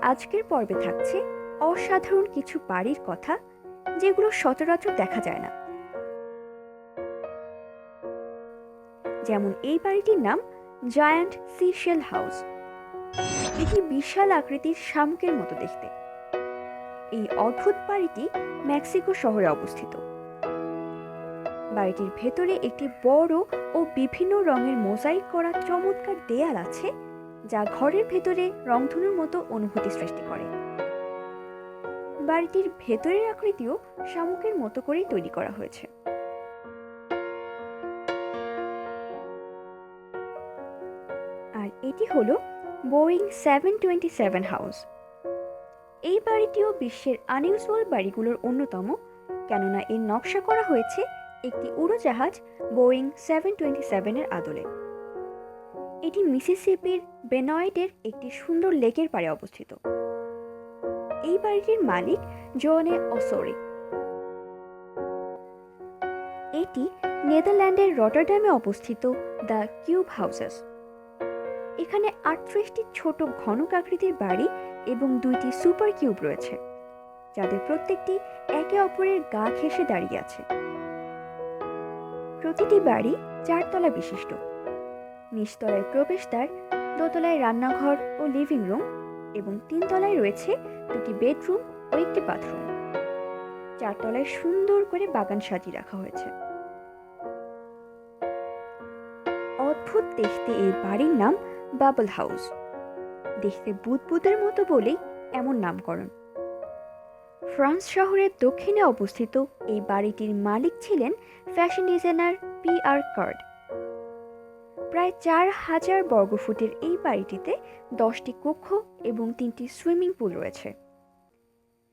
আজকের পর্বে থাকছে অসাধারণ কিছু বাড়ির কথা, যেগুলো সচরাচর দেখা যায় না। যেমন এই বাড়িটির নাম জায়ান্ট সিশেল হাউস এটি বিশাল আকৃতির শামুকের মতো দেখতে। এই অদ্ভুত বাড়িটি মেক্সিকো শহরে অবস্থিত। বাড়িটির ভেতরে একটি বড় ও বিভিন্ন রঙের মোজাইক করা চমৎকার দেয়াল আছে যা ঘরের ভেতরে রংধনুর মতো অনুভূতি সৃষ্টি করে। বাড়িটির ভেতরের আকৃতিও শামুকের মতো করেই তৈরি করা হয়েছে। আর এটি হলো Boeing seven twenty seven house. এই বাড়িটিও বিশ্বের আনইউজুয়াল বাড়িগুলোর অন্যতম, কেননা এর নকশা করা হয়েছে একটি উড়োজাহাজ বোয়িং সেভেন টোয়েন্টি সেভেনের আদলে। এটি মিসিসিপির বেনয়েটের একটি সুন্দর লেকের পাড়ে অবস্থিত। এই বাড়িটির মালিক জোনে অসোরি এটি নেদারল্যান্ডের রটারডামে অবস্থিত দ্য কিউব হাউসেস। এখানে আটত্রিশটি ছোট ঘনক আকৃতির বাড়ি এবং দুইটি সুপার কিউব রয়েছে, যাদের প্রত্যেকটি একে অপরের গা ঘেঁষে দাঁড়িয়ে আছে। প্রতিটি বাড়ি চারতলা বিশিষ্ট। নিচতলায় প্রবেশদ্বার দোতলায় রান্নাঘর ও লিভিং রুম এবং তিনতলায় রয়েছে দুটি বেডরুম ও একটি বাথরুম চারতলায় সুন্দর করে বাগান সাজিয়ে রাখা হয়েছে। অদ্ভুত দেখতে এই বাড়ির নাম বাবল হাউস দেখতে বুদবুদের মতো বলেই এমন নামকরণ। ফ্রান্স শহরের দক্ষিণে অবস্থিত এই বাড়িটির মালিক ছিলেন fashion designer Pierre Cardin প্রায় চার হাজার বর্গফুটের এই বাড়িটিতে দশটি কক্ষ এবং তিনটি সুইমিং পুল রয়েছে।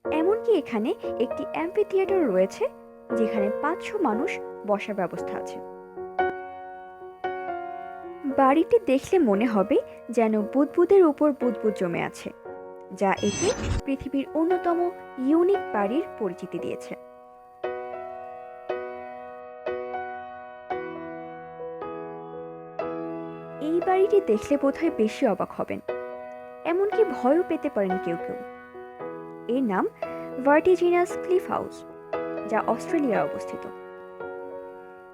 এমনকি এখানে একটি অ্যাম্পি থিয়েটার রয়েছে, যেখানে পাঁচশো মানুষ বসার ব্যবস্থা আছে। বাড়িটি দেখলে মনে হবে যেন বুদবুদের উপর বুদবুদ জমে আছে, যা একে পৃথিবীর অন্যতম ইউনিক বাড়ির পরিচিতি দিয়েছে। এই বাড়িটি দেখলে বোধহয় বেশি অবাক হবেন। এমনকি ভয়ও পেতে পারেন কেউ কেউ। এর নাম ভার্টিজিনাস ক্লিফ হাউস, যা অস্ট্রেলিয়ায় অবস্থিত।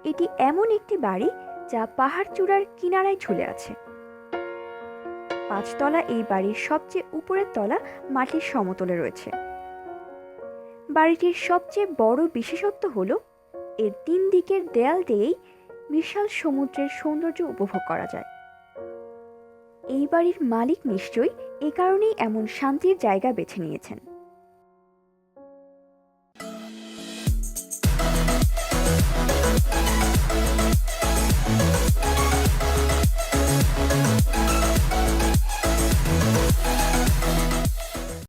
এটি এমন একটি বাড়ি যা পাহাড় চূড়ার কিনারায় ঝুলে আছে। পাঁচতলা এই বাড়ির সবচেয়ে উপরের তলা মাটির সমতলে রয়েছে। বাড়িটির সবচেয়ে বড় বিশেষত্ব হল, এর তিন দিকের দেয়াল দিয়েই বিশাল সমুদ্রের সৌন্দর্য উপভোগ করা যায়। এই বাড়ির মালিক নিশ্চয়ই এ কারণেই এমন শান্তির জায়গা বেছে নিয়েছেন।